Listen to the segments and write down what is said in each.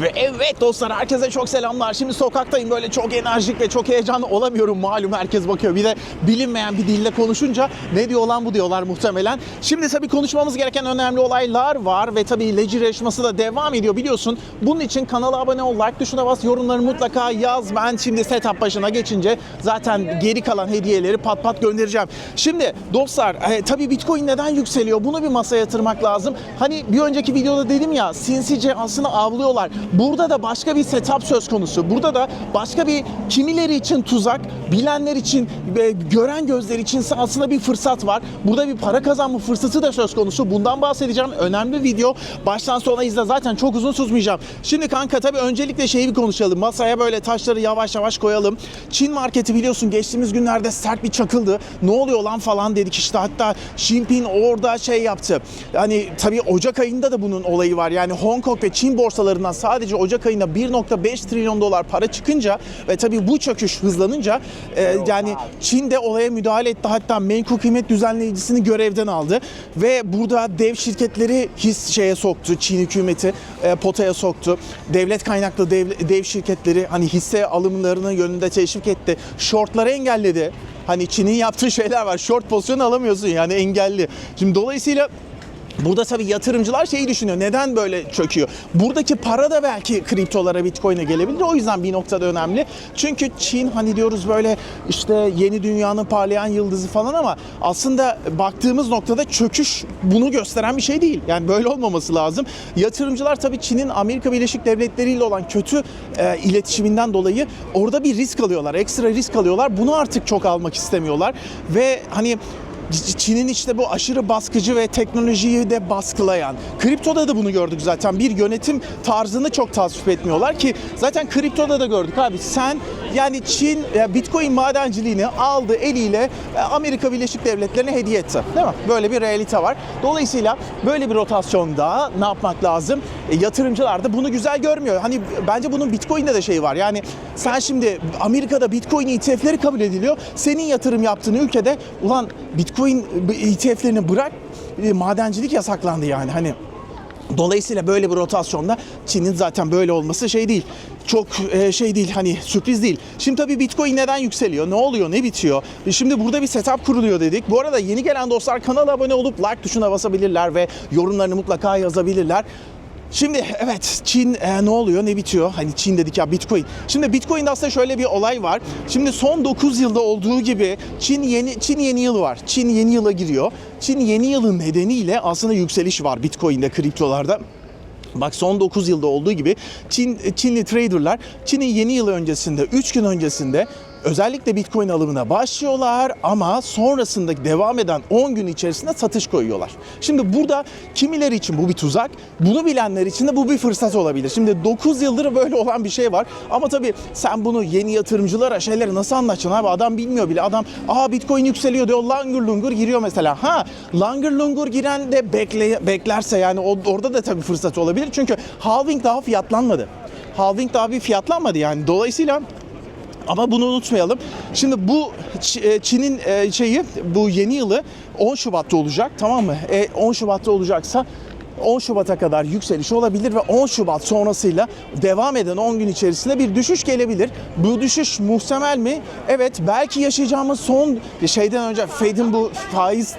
Ve evet dostlar herkese çok selamlar. Şimdi sokaktayım böyle çok enerjik ve çok heyecanlı olamıyorum malum herkes bakıyor. Bir de bilinmeyen bir dille konuşunca ne diyor lan bu diyorlar muhtemelen. Şimdi tabii konuşmamız gereken önemli olaylar var ve tabii Lecir yarışması da devam ediyor biliyorsun. Bunun için kanala abone ol, like tuşuna bas, yorumları mutlaka yaz. Ben şimdi setup başına geçince zaten geri kalan hediyeleri pat pat göndereceğim. Şimdi dostlar e, tabii Bitcoin neden yükseliyor? Bunu bir masaya yatırmak lazım. Hani bir önceki videoda dedim ya sinsice aslında avlıyorlar. Burada da başka bir setup söz konusu. Burada da başka bir kimileri için tuzak, bilenler için ve gören gözler için aslında bir fırsat var. Burada bir para kazanma fırsatı da söz konusu. Bundan bahsedeceğim. Önemli video. Baştan sona izle. Zaten çok uzun susmayacağım. Şimdi kanka tabii öncelikle şeyi bir konuşalım. Masaya böyle taşları yavaş yavaş koyalım. Çin marketi biliyorsun geçtiğimiz günlerde sert bir çakıldı. Ne oluyor lan falan dedik işte. Hatta Xi Jinping orada şey yaptı. Hani tabii Ocak ayında da bunun olayı var. Yani Hong Kong ve Çin borsalarından sadece Ocak ayında 1.5 trilyon dolar para çıkınca ve tabii bu çöküş hızlanınca e, yani Çin de olaya müdahale etti. Hatta menkul kıymet düzenleyicisini görevden aldı ve burada dev şirketleri his şeye soktu. Çin hükümeti e, potaya soktu. Devlet kaynaklı dev, dev şirketleri hani hisse alımlarını yönünde teşvik etti. Shortları engelledi. Hani Çin'in yaptığı şeyler var. Short pozisyon alamıyorsun yani engelli. Şimdi dolayısıyla Burada tabii yatırımcılar şeyi düşünüyor. Neden böyle çöküyor? Buradaki para da belki kriptolara, bitcoin'e gelebilir. O yüzden bir noktada önemli. Çünkü Çin hani diyoruz böyle işte yeni dünyanın parlayan yıldızı falan ama aslında baktığımız noktada çöküş bunu gösteren bir şey değil. Yani böyle olmaması lazım. Yatırımcılar tabii Çin'in Amerika Birleşik Devletleri ile olan kötü e, iletişiminden dolayı orada bir risk alıyorlar. Ekstra risk alıyorlar. Bunu artık çok almak istemiyorlar. Ve hani Çin'in işte bu aşırı baskıcı ve teknolojiyi de baskılayan, kriptoda da bunu gördük zaten. Bir yönetim tarzını çok tasvip etmiyorlar ki zaten kriptoda da gördük abi. Sen yani Çin Bitcoin madenciliğini aldı eliyle e, Amerika Birleşik Devletleri'ne hediye etti. Değil mi? Böyle bir realite var. Dolayısıyla böyle bir rotasyonda ne yapmak lazım? E, yatırımcılar da bunu güzel görmüyor. Hani bence bunun Bitcoin'de de şey var. Yani sen şimdi Amerika'da Bitcoin ETF'leri kabul ediliyor. Senin yatırım yaptığın ülkede ulan Bitcoin ETF'lerini bırak e, madencilik yasaklandı yani. Hani Dolayısıyla böyle bir rotasyonda Çin'in zaten böyle olması şey değil. Çok e, şey değil hani sürpriz değil. Şimdi tabii Bitcoin neden yükseliyor? Ne oluyor? Ne bitiyor? E, Şimdi burada bir setup kuruluyor dedik. Bu arada yeni gelen dostlar kanala abone olup like tuşuna basabilirler ve yorumlarını mutlaka yazabilirler. Şimdi evet Çin e, ne oluyor ne bitiyor? Hani Çin dedik ya Bitcoin. Şimdi Bitcoin'de aslında şöyle bir olay var. Şimdi son 9 yılda olduğu gibi Çin yeni Çin yeni yılı var. Çin yeni yıla giriyor. Çin yeni yılın nedeniyle aslında yükseliş var Bitcoin'de, kriptolarda. Bak son 9 yılda olduğu gibi Çin Çinli traderlar Çin'in yeni yıl öncesinde 3 gün öncesinde özellikle Bitcoin alımına başlıyorlar ama sonrasında devam eden 10 gün içerisinde satış koyuyorlar. Şimdi burada kimileri için bu bir tuzak, bunu bilenler için de bu bir fırsat olabilir. Şimdi 9 yıldır böyle olan bir şey var ama tabii sen bunu yeni yatırımcılara şeyleri nasıl anlatacaksın abi adam bilmiyor bile. Adam aa Bitcoin yükseliyor diyor langur lungur giriyor mesela. Ha langur lungur giren de bekle, beklerse yani orada da tabii fırsat olabilir. Çünkü halving daha fiyatlanmadı. Halving daha bir fiyatlanmadı yani. Dolayısıyla ama bunu unutmayalım. Şimdi bu e, Çin'in e, şeyi bu yeni yılı 10 Şubat'ta olacak tamam mı? E, 10 Şubat'ta olacaksa 10 Şubat'a kadar yükseliş olabilir ve 10 Şubat sonrasıyla devam eden 10 gün içerisinde bir düşüş gelebilir. Bu düşüş muhtemel mi? Evet belki yaşayacağımız son şeyden önce Fed'in bu faiz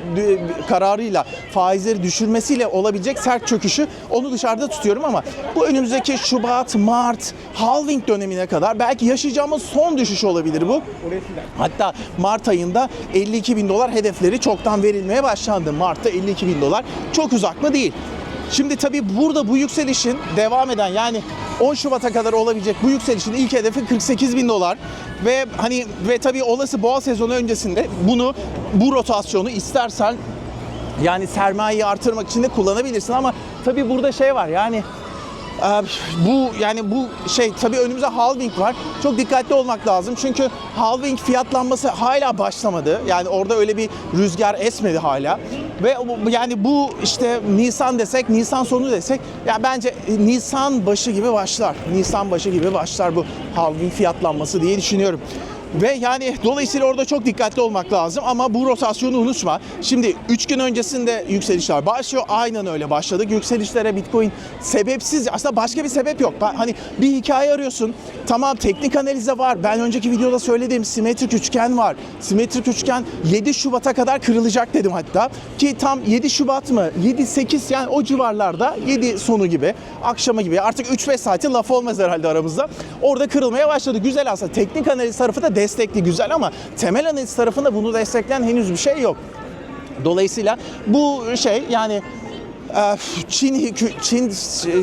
kararıyla faizleri düşürmesiyle olabilecek sert çöküşü onu dışarıda tutuyorum ama bu önümüzdeki Şubat, Mart, halving dönemine kadar belki yaşayacağımız son düşüş olabilir bu. Hatta Mart ayında 52 bin dolar hedefleri çoktan verilmeye başlandı. Mart'ta 52 bin dolar çok uzak mı değil. Şimdi tabii burada bu yükselişin devam eden yani 10 Şubat'a kadar olabilecek bu yükselişin ilk hedefi 48 bin dolar. Ve hani ve tabii olası boğa sezonu öncesinde bunu bu rotasyonu istersen yani sermayeyi artırmak için de kullanabilirsin. Ama tabii burada şey var yani bu yani bu şey tabii önümüzde halving var. Çok dikkatli olmak lazım. Çünkü halving fiyatlanması hala başlamadı. Yani orada öyle bir rüzgar esmedi hala. Ve yani bu işte Nisan desek, Nisan sonu desek ya bence Nisan başı gibi başlar. Nisan başı gibi başlar bu halving fiyatlanması diye düşünüyorum. Ve yani dolayısıyla orada çok dikkatli olmak lazım ama bu rotasyonu unutma. Şimdi 3 gün öncesinde yükselişler başlıyor. Aynen öyle başladık. Yükselişlere Bitcoin sebepsiz aslında başka bir sebep yok. Hani bir hikaye arıyorsun. Tamam teknik analize var. Ben önceki videoda söylediğim simetrik üçgen var. Simetrik üçgen 7 Şubat'a kadar kırılacak dedim hatta. Ki tam 7 Şubat mı? 7-8 yani o civarlarda 7 sonu gibi akşamı gibi artık 3-5 saati laf olmaz herhalde aramızda. Orada kırılmaya başladı. Güzel aslında. Teknik analiz tarafı da destekli güzel ama temel analiz tarafında bunu destekleyen henüz bir şey yok. Dolayısıyla bu şey yani e, Çin Çin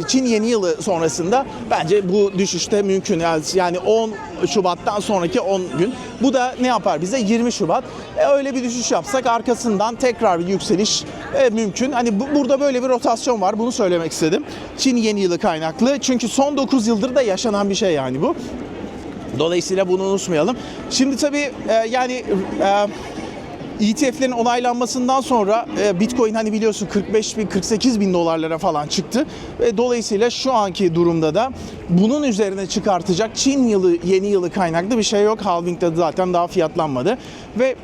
Çin yeni yılı sonrasında bence bu düşüşte mümkün. Yani- Yani 10 Şubat'tan sonraki 10 gün. Bu da ne yapar bize? 20 Şubat. E, öyle bir düşüş yapsak arkasından tekrar bir yükseliş e, mümkün. Hani bu, burada böyle bir rotasyon var. Bunu söylemek istedim. Çin yeni yılı kaynaklı. Çünkü son 9 yıldır da yaşanan bir şey yani bu. Dolayısıyla bunu unutmayalım. Şimdi tabii e, yani e, ETF'lerin onaylanmasından sonra e, Bitcoin hani biliyorsun 45 bin 48 bin dolarlara falan çıktı. Ve dolayısıyla şu anki durumda da bunun üzerine çıkartacak Çin yılı yeni yılı kaynaklı bir şey yok. Halving'de zaten daha fiyatlanmadı. Ve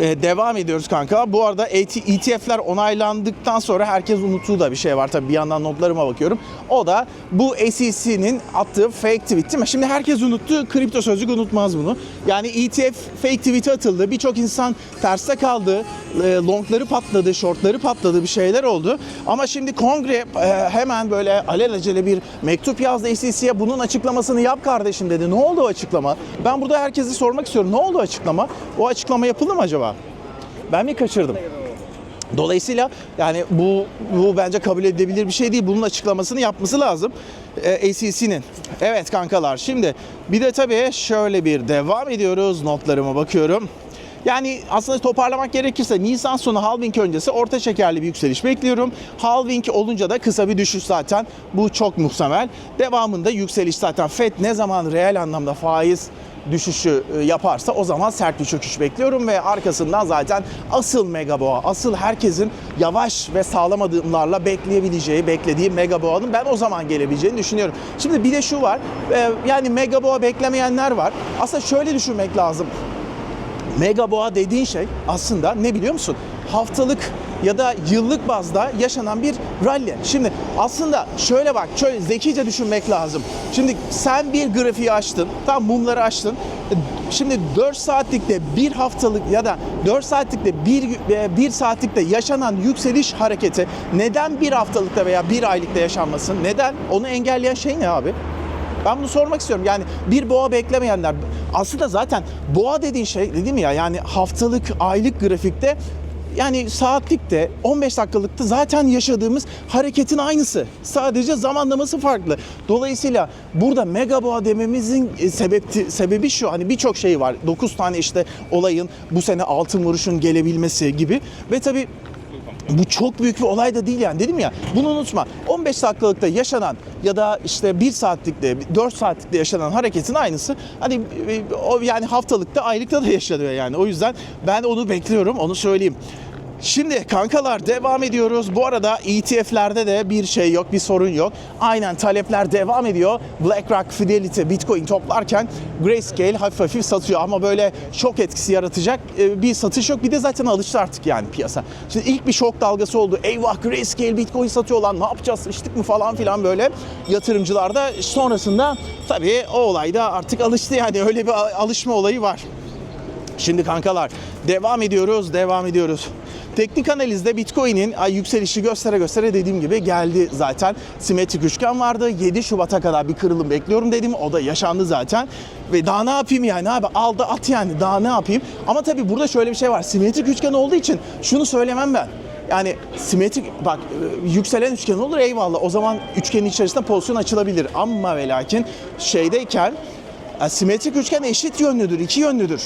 ee, devam ediyoruz kanka. Bu arada ETF'ler onaylandıktan sonra herkes unuttuğu da bir şey var. Tabii bir yandan notlarıma bakıyorum. O da bu SEC'nin attığı fake tweet değil mi? Şimdi herkes unuttu. Kripto sözcük unutmaz bunu. Yani ETF fake tweet'e atıldı. Birçok insan terste kaldı. E, Longları patladı, shortları patladı. Bir şeyler oldu. Ama şimdi kongre e, hemen böyle alelacele bir mektup yazdı SEC'ye. Bunun açıklamasını yap kardeşim dedi. Ne oldu o açıklama? Ben burada herkesi sormak istiyorum. Ne oldu açıklama? O açıklama yapıldı mı acaba? Ben mi kaçırdım? Dolayısıyla yani bu bu bence kabul edilebilir bir şey değil. Bunun açıklamasını yapması lazım e, SEC'nin. Evet kankalar şimdi bir de tabii şöyle bir devam ediyoruz. Notlarıma bakıyorum. Yani aslında toparlamak gerekirse Nisan sonu halving öncesi orta şekerli bir yükseliş bekliyorum. Halving olunca da kısa bir düşüş zaten. Bu çok muhtemel. Devamında yükseliş zaten. FED ne zaman reel anlamda faiz düşüşü e, yaparsa o zaman sert bir çöküş bekliyorum ve arkasından zaten asıl mega boğa, asıl herkesin yavaş ve sağlam adımlarla bekleyebileceği, beklediği mega boğanın ben o zaman gelebileceğini düşünüyorum. Şimdi bir de şu var, e, yani mega boğa beklemeyenler var. Aslında şöyle düşünmek lazım. Mega boğa dediğin şey aslında ne biliyor musun? Haftalık ya da yıllık bazda yaşanan bir rally. Şimdi aslında şöyle bak, şöyle zekice düşünmek lazım. Şimdi sen bir grafiği açtın, tam mumları açtın. Şimdi 4 saatlikte bir haftalık ya da 4 saatlikte bir, e, bir saatlikte yaşanan yükseliş hareketi neden bir haftalıkta veya bir aylıkta yaşanmasın? Neden? Onu engelleyen şey ne abi? Ben bunu sormak istiyorum. Yani bir boğa beklemeyenler aslında zaten boğa dediğin şey dedim ya yani haftalık, aylık grafikte yani saatlikte 15 dakikalıkta zaten yaşadığımız hareketin aynısı. Sadece zamanlaması farklı. Dolayısıyla burada mega boğa dememizin e, sebebi, sebebi şu hani birçok şey var. 9 tane işte olayın bu sene altın vuruşun gelebilmesi gibi ve tabii bu çok büyük bir olay da değil yani. Dedim ya bunu unutma. 15 dakikalıkta yaşanan ya da işte 1 saatlikte 4 saatlikte yaşanan hareketin aynısı hani e, o yani haftalıkta aylıkta da yaşanıyor yani. O yüzden ben onu bekliyorum onu söyleyeyim. Şimdi kankalar devam ediyoruz. Bu arada ETF'lerde de bir şey yok, bir sorun yok. Aynen talepler devam ediyor. BlackRock, Fidelity, Bitcoin toplarken Grayscale hafif hafif satıyor ama böyle şok etkisi yaratacak e, bir satış yok. Bir de zaten alıştı artık yani piyasa. Şimdi ilk bir şok dalgası oldu. Eyvah Grayscale Bitcoin satıyorlar ne yapacağız sıçtık mı falan filan böyle yatırımcılarda. Sonrasında tabii o olayda artık alıştı yani öyle bir alışma olayı var. Şimdi kankalar devam ediyoruz, devam ediyoruz. Teknik analizde Bitcoin'in yükselişi göstere göstere dediğim gibi geldi zaten. Simetrik üçgen vardı. 7 Şubat'a kadar bir kırılım bekliyorum dedim. O da yaşandı zaten. Ve daha ne yapayım yani abi aldı at yani daha ne yapayım. Ama tabii burada şöyle bir şey var. Simetrik üçgen olduğu için şunu söylemem ben. Yani simetrik bak e, yükselen üçgen olur eyvallah. O zaman üçgenin içerisinde pozisyon açılabilir. Ama ve lakin şeydeyken e, simetrik üçgen eşit yönlüdür, iki yönlüdür.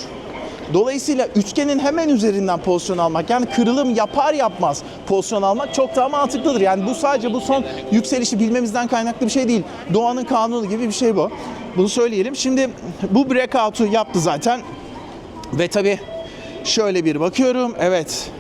Dolayısıyla üçgenin hemen üzerinden pozisyon almak yani kırılım yapar yapmaz pozisyon almak çok daha mantıklıdır. Yani bu sadece bu son yükselişi bilmemizden kaynaklı bir şey değil. Doğanın kanunu gibi bir şey bu. Bunu söyleyelim. Şimdi bu breakout'u yaptı zaten. Ve tabii şöyle bir bakıyorum. Evet.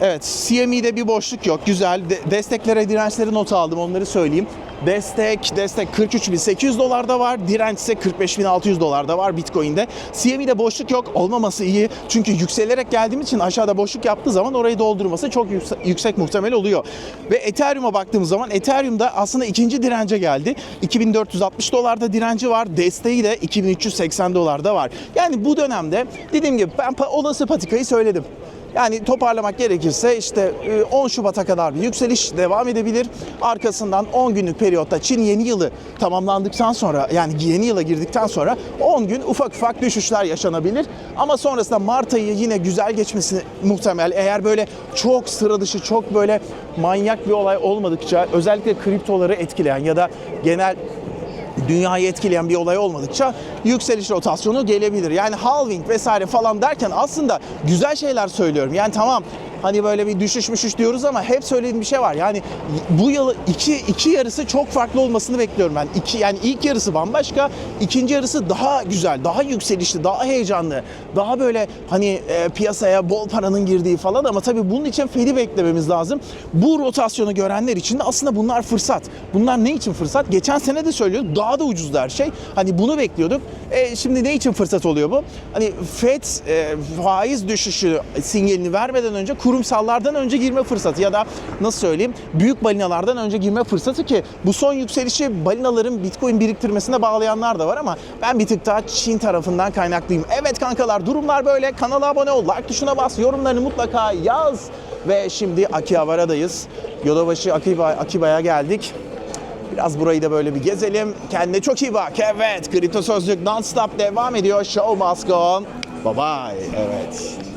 Evet, CME'de bir boşluk yok. Güzel. De- desteklere, dirençleri not aldım. Onları söyleyeyim. Destek, destek 43.800 dolarda var. Direnç ise 45.600 dolarda var Bitcoin'de. CME'de boşluk yok. Olmaması iyi. Çünkü yükselerek geldiğim için aşağıda boşluk yaptığı zaman orayı doldurması çok yüksek, yüksek muhtemel oluyor. Ve Ethereum'a baktığımız zaman Ethereum'da aslında ikinci dirence geldi. 2460 dolarda direnci var. Desteği de 2380 dolarda var. Yani bu dönemde dediğim gibi ben olası patikayı söyledim. Yani toparlamak gerekirse işte e, 10 Şubat'a kadar bir yükseliş devam edebilir. Arkasından 10 günlük periyotta Çin yeni yılı tamamlandıktan sonra yani yeni yıla girdikten sonra 10 gün ufak ufak düşüşler yaşanabilir. Ama sonrasında Mart ayı yine güzel geçmesi muhtemel. Eğer böyle çok sıra dışı, çok böyle manyak bir olay olmadıkça özellikle kriptoları etkileyen ya da genel dünyayı etkileyen bir olay olmadıkça yükseliş rotasyonu gelebilir. Yani halving vesaire falan derken aslında güzel şeyler söylüyorum. Yani tamam hani böyle bir düşüş müşüş diyoruz ama hep söylediğim bir şey var. Yani bu yıl iki, iki yarısı çok farklı olmasını bekliyorum ben. İki, yani ilk yarısı bambaşka, ikinci yarısı daha güzel, daha yükselişli, daha heyecanlı, daha böyle hani e, piyasaya bol paranın girdiği falan ama tabii bunun için Fed'i beklememiz lazım. Bu rotasyonu görenler için de aslında bunlar fırsat. Bunlar ne için fırsat? Geçen sene de söylüyorduk daha da ucuzdu her şey. Hani bunu bekliyorduk. E, şimdi ne için fırsat oluyor bu? Hani Fed e, faiz düşüşü sinyalini vermeden önce kurumsallardan önce girme fırsatı ya da nasıl söyleyeyim büyük balinalardan önce girme fırsatı ki bu son yükselişi balinaların bitcoin biriktirmesine bağlayanlar da var ama ben bir tık daha Çin tarafından kaynaklıyım. Evet kankalar durumlar böyle. Kanala abone ol, like tuşuna bas, yorumlarını mutlaka yaz. Ve şimdi Akihabara'dayız. Yodabaşı Akiba, Akiba'ya geldik. Biraz burayı da böyle bir gezelim. Kendine çok iyi bak. Evet, Kripto Sözlük non-stop devam ediyor. Show must go on. Bye bye. Evet.